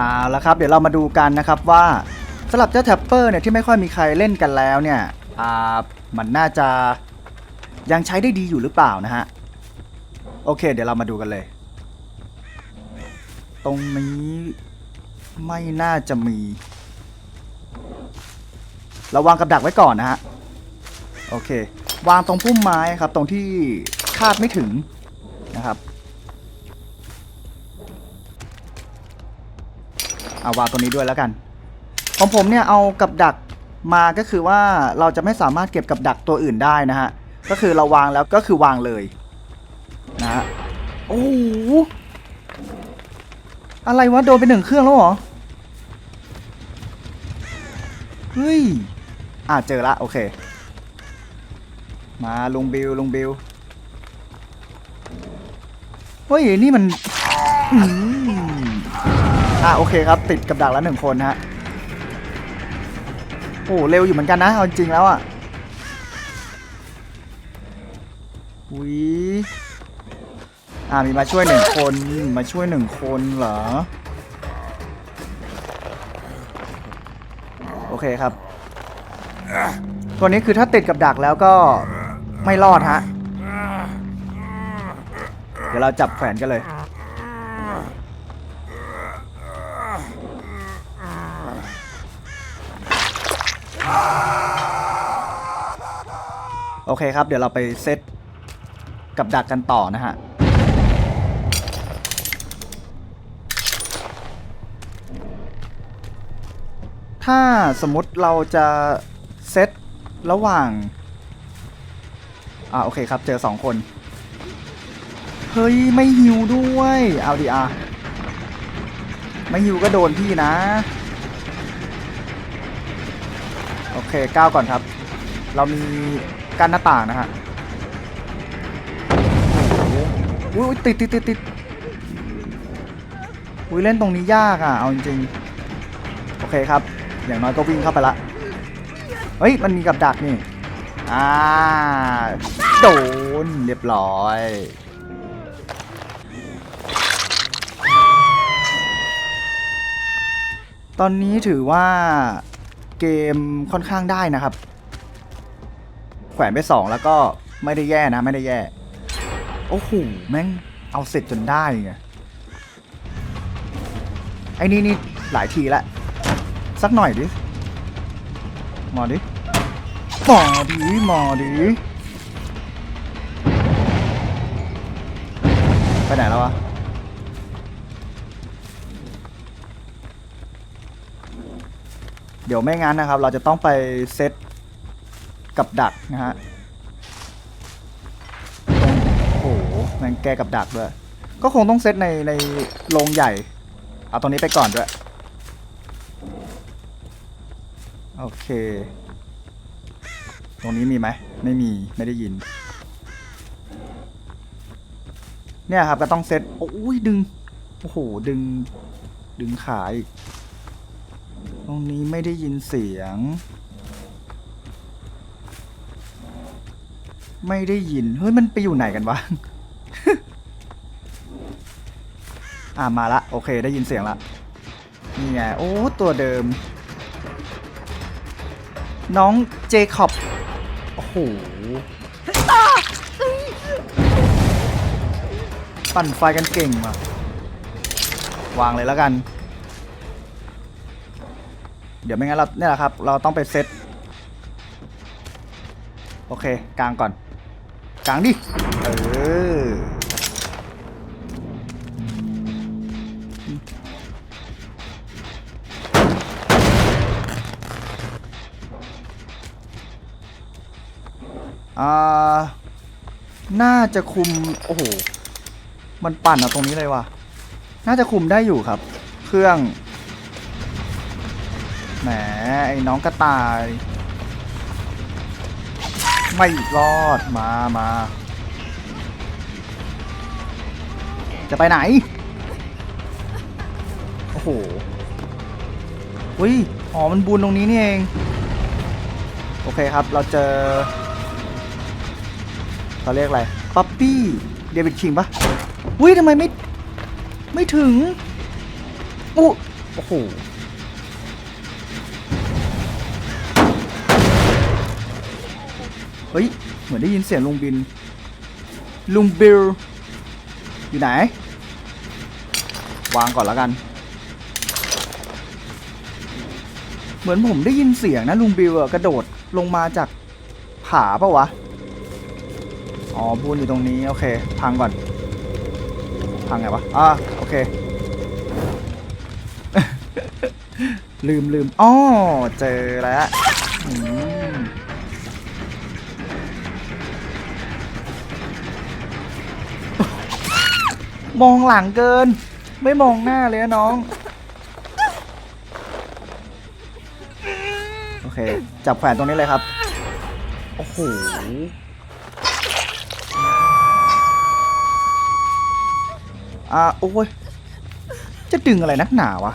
เอาละครับเดี๋ยวเรามาดูกันนะครับว่าสำหรับเจ้าแท็ปเปอร์เนี่ยที่ไม่ค่อยมีใครเล่นกันแล้วเนี่ยอ่ามันน่าจะยังใช้ได้ดีอยู่หรือเปล่านะฮะโอเค เดี๋ยวเรามาดูกันเลย ตรงนี้ไม่น่าจะมีเราวางกับดักไว้ก่อนนะฮะโอเค วางตรงพุ่มไม้ครับ ตรงที่คาดไม่ถึงนะครับ เอาวางตัวนี้ด้วยแล้วกัน ของผมเนี่ยเอากับดักมาก็คือว่าเราจะไม่สามารถเก็บกับดักตัวอื่นได้นะฮะ ก็คือเราวางแล้วก็คือวางเลยนะฮะโอ้โหอะไรวะโดนไปหนึ่งเครื่องแล้วเหรอ เฮ้ย อ่าเจอละโอเค มาลุงบิวลุงบิวเฮ้ย นี่มัน อืมอ่าโอเคครับ ติดกับดักแล้วหนึ่งคนฮะโอ้เร็วอยู่เหมือนกันนะเอาจริงแล้วอะอุ้ยอ่ามีมาช่วยหนึ่งคนมาช่วยหนึ่งคนเหรอ โอเคครับ ตัวนี้คือถ้าติดกับดักแล้วก็ไม่รอดฮะ เดี๋ยวเราจับแขวนกันเลย โอเคครับ เดี๋ยวเราไปเซตกับดักกันต่อนะฮะ ถ้าสมมติเราจะเซตระหว่าง อ่าโอเคครับ เจอสองคน เฮ้ย ไม่หิวด้วย เอาดีอะไม่หิวก็โดนพี่นะ โอเคก้าวก่อนครับ เรามี กั้นหน้าต่างนะฮะอุ้ยติดติดติดติดอุ้ยเล่นตรงนี้ยากอะเอาจริงๆโอเคครับ อย่างน้อยก็วิ่งเข้าไปละเฮ้ยมันมีกับดักนี่อ่าโดนเรียบร้อยตอนนี้ถือว่าเกมค่อนข้างได้นะครับ ขวนไปสองแล้วก็ไม่ได้แย่นะไม่ได้แย่ โอ้โหแม่งเอาเสร็จจนได้ไงไอ้นี่นี่หลายทีละสักหน่อยดิหมอดิหมอดิหมอดิไปไหนแล้ววะเดี๋ยวไม่งั้นนะครับ เราจะต้องไปเซต กับดักนะฮะโอ้โหแม่งแก้กับดักด้วย ก็คงต้องเซตในในโรงใหญ่ เอาตรงนี้ไปก่อนด้วย โอเค ตรงนี้มีไหม ไม่มี ไม่ได้ยิน เนี่ยครับก็ต้องเซตโอ้ยดึง โอ้โห ดึง ดึงขาอีก ตรงนี้ไม่ได้ยินเสียง ไม่ได้ยิน เฮ้ย มันไปอยู่ไหนกันวะ อ่ามาละ โอเค ได้ยินเสียงละ นี่ไง โอ้ ตัวเดิม น้องเจคอบ โอ้โหปั่นไฟกันเก่งว่ะ วางเลยแล้วกัน เดี๋ยวไม่งั้นเราเนี่ยแหละครับ เราต้องไปเซตโอเค กลางก่อน กลางดิ เออ อ่า น่าจะคุม โอ้โห มันปั่นเอาตรงนี้เลยว่ะ น่าจะคุมได้อยู่ครับ เครื่อง แหม ไอ้น้องกระต่าย ไม่รอดมามาจะไปไหน โอ้โหอุ้ยอ๋อ มันบูนตรงนี้นี่เอง โอเคครับ เราเจอเขาเรียกอะไรป๊อปปี้ เดวิดคิงปะอุ้ยทำไมไม่ ไม่ถึงอู้โอ้โห เฮ้ย เหมือนได้ยินเสียงลุงบิน ลุงบิล อยู่ไหน วางก่อนแล้วกัน เหมือนผมได้ยินเสียงนะลุงบิลกระโดดลงมาจากผาปะวะ อ๋อบูนอยู่ตรงนี้ โอเค พังก่อน พังไงวะ อ่าโอเค ลืมลืมอ๋อเจอแล้ว มองหลังเกิน ไม่มองหน้าเลยนะน้อง โอเค จับแขวนตรงนี้เลยครับ โอ้โหอ่าโอ้ย จะดึงอะไรนักหนาวะ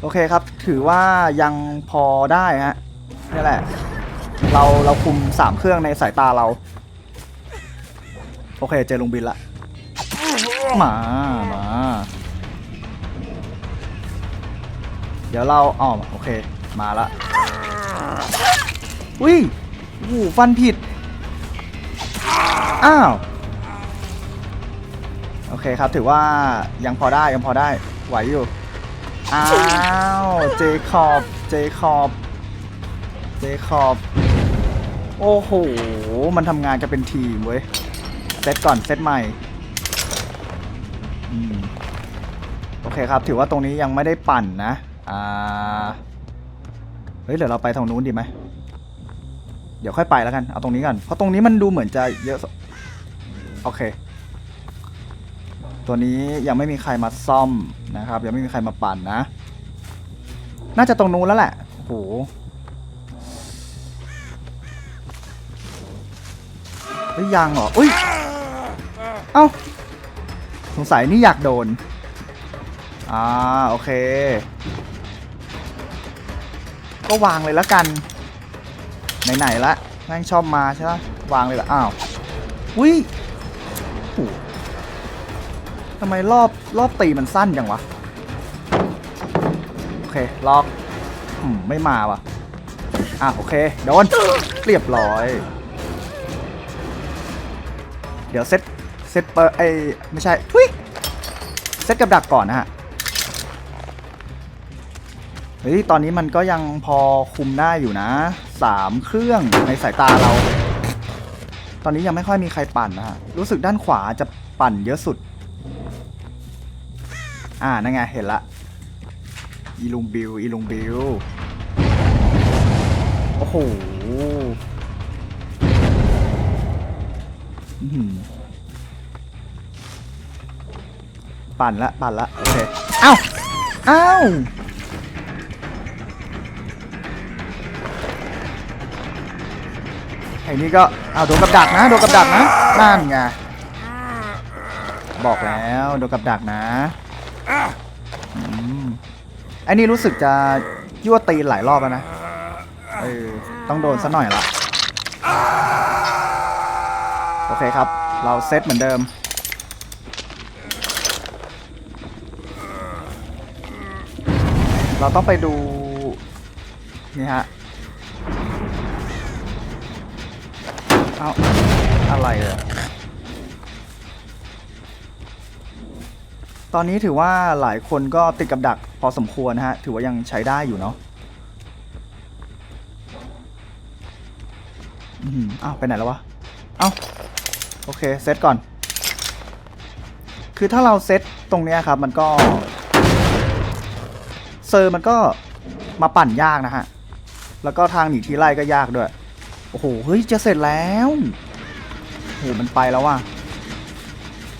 โอเคครับ ถือว่ายังพอได้ฮะนี่แหละ เราเราคุมสามเครื่องในสายตาเรา โอเคเจอลุงบินละมา มา เดี๋ยวเราอ๋อโอเค มาละอุ้ยโอ้โหฟันผิด อ้าว โอเคครับถือว่ายังพอได้ยังพอได้ ไหวอยู่ อ้าว เจคอบ เจคอบ เจคอบ โอ้โห มันทำงานกันเป็นทีมเว้ย เซตก่อนเซตใหม่อืมโอเคครับ ถือว่าตรงนี้ยังไม่ได้ปั่นนะอ่าเฮ้ยเดี๋ยวเราไปทางนู้นดีไหมเดี๋ยวค่อยไปแล้วกัน เอาตรงนี้ก่อนเพราะตรงนี้มันดูเหมือนจะเยอะ โอเค ตัวนี้ยังไม่มีใครมาซ่อมนะครับ ยังไม่มีใครมาปั่นนะ น่าจะตรงนู้นแล้วแหละโอ้โหยังเหรอ อุ้ย เอ้า สงสัยนี่อยากโดน อ่า โอเค ก็วางเลยล้วกัน ไหนๆละแม่งชอบมาใช่ไหมวางเลยละอ้าวอุ้ยโอ้ทำไมรอบรอบตีมันสั้นจังวะ โอเค ล็อกอืมไม่มาว่ะ อะ โอเค โดน เรียบร้อย เดี๋ยวเซต เซตเปอร์ไอไม่ใช่ทุยเซตกับดักก่อนนะฮะเฮ้ยตอนนี้มันก็ยังพอคุมได้อยู่นะสามเครื่องในสายตาเรา ตอนนี้ยังไม่ค่อยมีใครปั่นนะฮะรู้สึกด้านขวาจะปั่นเยอะสุด อ่านั่นไงเห็นละอีลุงบิวอีลุงบิวโอ้โหอื้อหื ปั่นละปั่นละโอเคเอ้าเอ้าไอ้นี่ก็เอาโดนกับดักนะโดนกับดักนะนั่นไงบอกแล้วโดนกับดักนะอไอ้นี่รู้สึกจะยั่วตีหลายรอบแล้วนะเออต้องโดนซะหน่อยละโอเคครับ เราเซตเหมือนเดิม เราต้องไปดูนี่ฮะเอาอะไรอะตอนนี้ถือว่าหลายคนก็ติดกับดักพอสมควรนะฮะ ถือว่ายังใช้ได้อยู่เนาะอืมอ้าวไปไหนแล้ววะ เอ้าโอเค เซตก่อน คือถ้าเราเซตตรงเนี้ยครับ มันก็ เซอร์มันก็มาปั่นยากนะฮะ แล้วก็ทางหนีทีไล่ก็ยากด้วย โอ้โห เฮ้ย จะเสร็จแล้ว โอ้โห มันไปแล้วว่ะ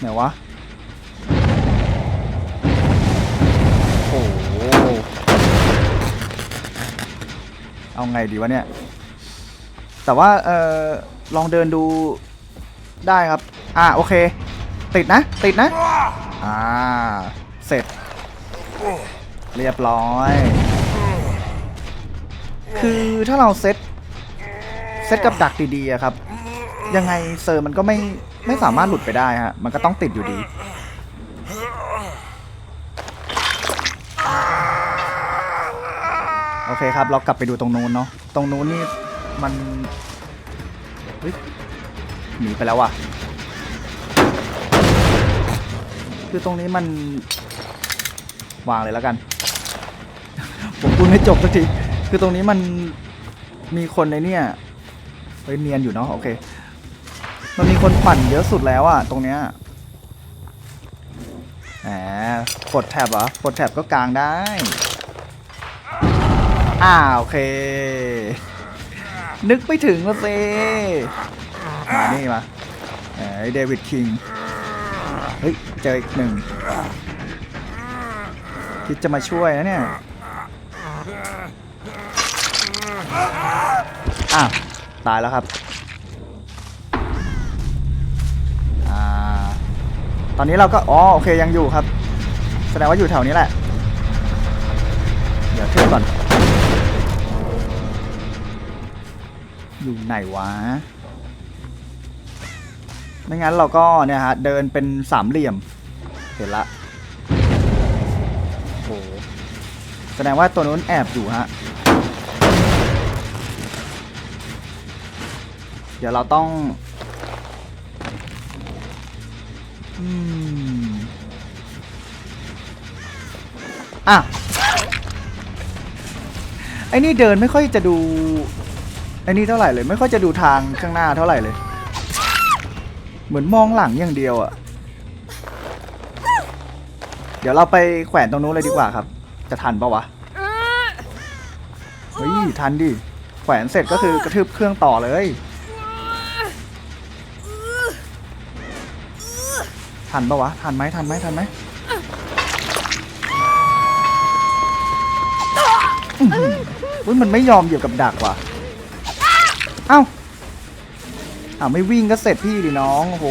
ไหนวะ โอ้โห เอาไงดีวะเนี่ย แต่ว่า เออลองเดินดูได้ครับ อ่า โอเค ติดนะ ติดนะ อ่า เสร็จ เรียบร้อย คือถ้าเราเซตเซตกับดักดีๆอะครับ ยังไงเซอร์มันก็ไม่ไม่สามารถหลุดไปได้ฮะ มันก็ต้องติดอยู่ดี โอเคครับ เรากลับไปดูตรงนู้นเนาะ ตรงนู้นนี่มันเฮ้ยหนีไปแล้วว่ะ คือตรงนี้มันวางเลยแล้วกัน ผมพูดไม่จบสักที คือตรงนี้มันมีคนในเนี่ยเฮ้ยเนียนอยู่เนาะโอเค มันมีคนปั่นเยอะสุดแล้วอะตรงเนี้ยแหมกดแท็บเหรอกดแท็บก็กลางได้อ่าโอเค นึกไม่ถึงละเซมานี่มาเอ้เดวิดคิง เฮ้ย เจออีกหนึ่ง คิดจะมาช่วยนะเนี่ย อ้าว ตายแล้วครับ อ่า ตอนนี้เราก็ อ๋อ โอเค ยังอยู่ครับ แสดงว่าอยู่แถวนี้แหละ เดี๋ยวเชื่อก่อน อยู่ไหนวะ ไม่งั้นเราก็เนี่ยฮะ เดินเป็นสามเหลี่ยม เห็นละโอ้แสดงว่าตัวนู้นแอบอยู่ฮะ เดี๋ยวเราต้องอืมอะไอ้นี่เดินไม่ค่อยจะดูไอ้นี่เท่าไหร่เลย ไม่ค่อยจะดูทางข้างหน้าเท่าไหร่เลย เหมือนมองหลังอย่างเดียวอะ่ะ เดี๋ยวเราไปแขวนตรงนู้นเลยดีกว่าครับ จะทันปะวะ เฮ้ย ทันดิ แขวนเสร็จก็คือกระทืบเครื่องต่อเลย ทันปะวะ ทันไหมทันไหมทันไหมอื้อหืออุ๊ยมันไม่ยอมอยู่กับดักว่ะ เอ้าอ้าวไม่วิ่งก็เสร็จพี่ดิน้อง โอ้โห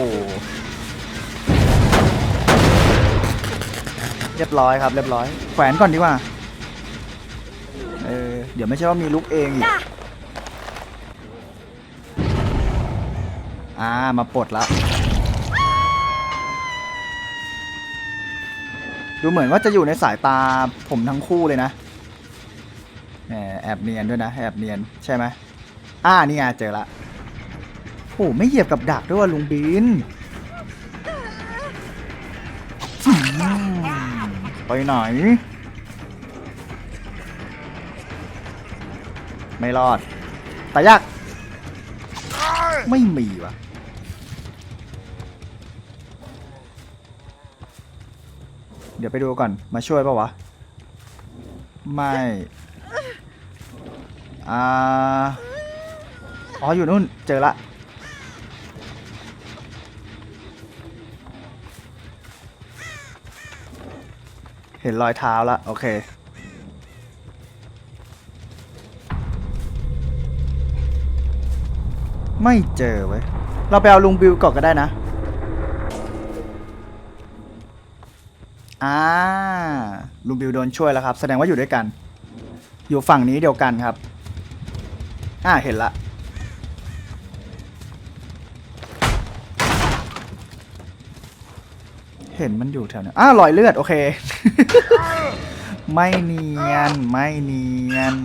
เรียบร้อยครับ เรียบร้อย แขวนก่อนดีกว่า เออ เดี๋ยวไม่ใช่ว่ามีลุกเองอีก อ่า มาปลดละ ดูเหมือนว่าจะอยู่ในสายตาผมทั้งคู่เลยนะแอบเนียนด้วยนะแอบเนียนใช่ไหมอ่านี่ไงเจอละโอ้ไม่เหยียบกับดักด้วยว่ะลุงบินไปไหนไม่รอดแต่ยากไม่มีวะ เดี๋ยวไปดูก่อน มาช่วยปะวะ ไม่ อ่า อ๋อ อยู่นู่น เจอละ เห็นรอยเท้าละ โอเค ไม่เจอเว้ย เราไปเอาลุงบิวก่อนก็ได้นะ อ่าลุงบิวโดนช่วยแล้วครับ แสดงว่าอยู่ด้วยกัน อยู่ฝั่งนี้เดียวกันครับ อ่าเห็นละ เห็นมันอยู่แถวนั้นอ้าวรอยเลือด โอเค ไม่เนียน ไม่เนียน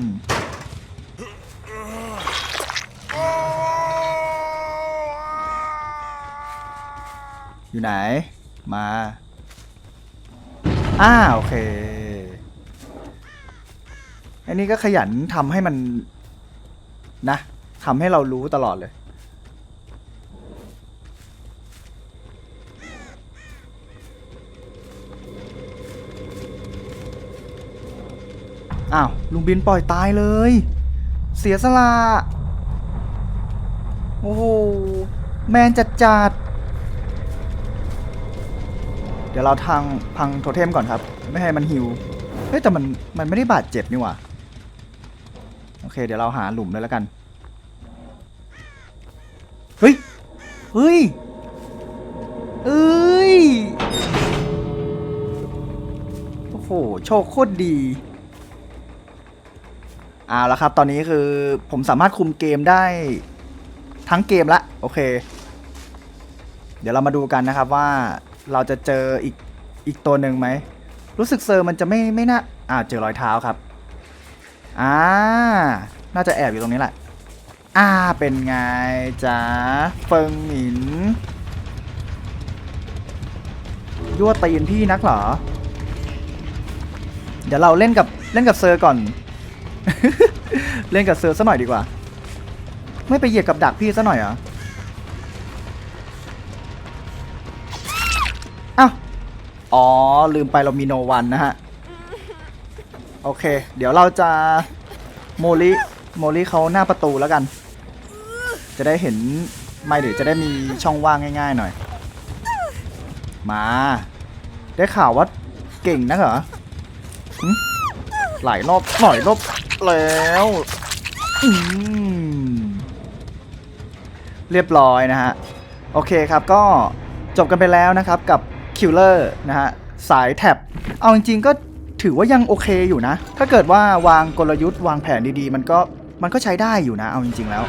อยู่ไหน มา อ่าโอเค อันนี้ก็ขยันทำให้มัน นะทำให้เรารู้ตลอดเลย อ้าว ลุงบินปล่อยตายเลย เสียสละ โอ้โห แมนจัดจัด ดี๋ยวเราทางพังโทเทมก่อนครับ ไม่ให้มันหิวเฮ้ยแต่มันมันไม่ได้บาดเจ็บนี่หว่าโอเคเดี๋ยวเราหาหลุมเลยแล้วกันเฮ้ยเฮ้ยเอ้ยโอ้โหโชคโคตรดีเอาละครับ ตอนนี้คือผมสามารถคุมเกมได้ทั้งเกมละโอเค เดี๋ยวเรามาดูกันนะครับว่า เราจะเจออีกอีกตัวหนึ่งไหม รู้สึกเซอร์มันจะไม่ไม่น่าอ่าเจอรอยเท้าครับอ่าน่าจะแอบอยู่ตรงนี้แหละอ่าเป็นไงจ๊ะเฟิงหมินยั่วตีนพี่นักเหรอ เดี๋ยวเราเล่นกับเล่นกับเซอร์ก่อน เล่นกับเซอร์ซะหน่อยดีกว่า ไม่ไปเหยียบกับดักพี่ซะหน่อยเหรอ อ๋อ ลืมไปเรามีโนวันนะฮะ โอเค เดี๋ยวเราจะโมลิโมลิเขาหน้าประตูแล้วกัน จะได้เห็นไม่เดี๋ยวจะได้มีช่องว่างง่าย ๆ หน่อย มา ได้ข่าวว่าเก่งนักเหรอหลายรอบหน่อยรอบแล้วเรียบร้อยนะฮะ โอเคครับก็จบกันไปแล้วนะครับกับ คิลเลอร์นะฮะสายแท็บ เอาจริงๆก็ถือว่ายังโอเคอยู่นะ ถ้าเกิดว่าวางกลยุทธ์วางแผนดีๆ มันก็มันก็ใช้ได้อยู่นะ เอาจริง ๆ แล้ว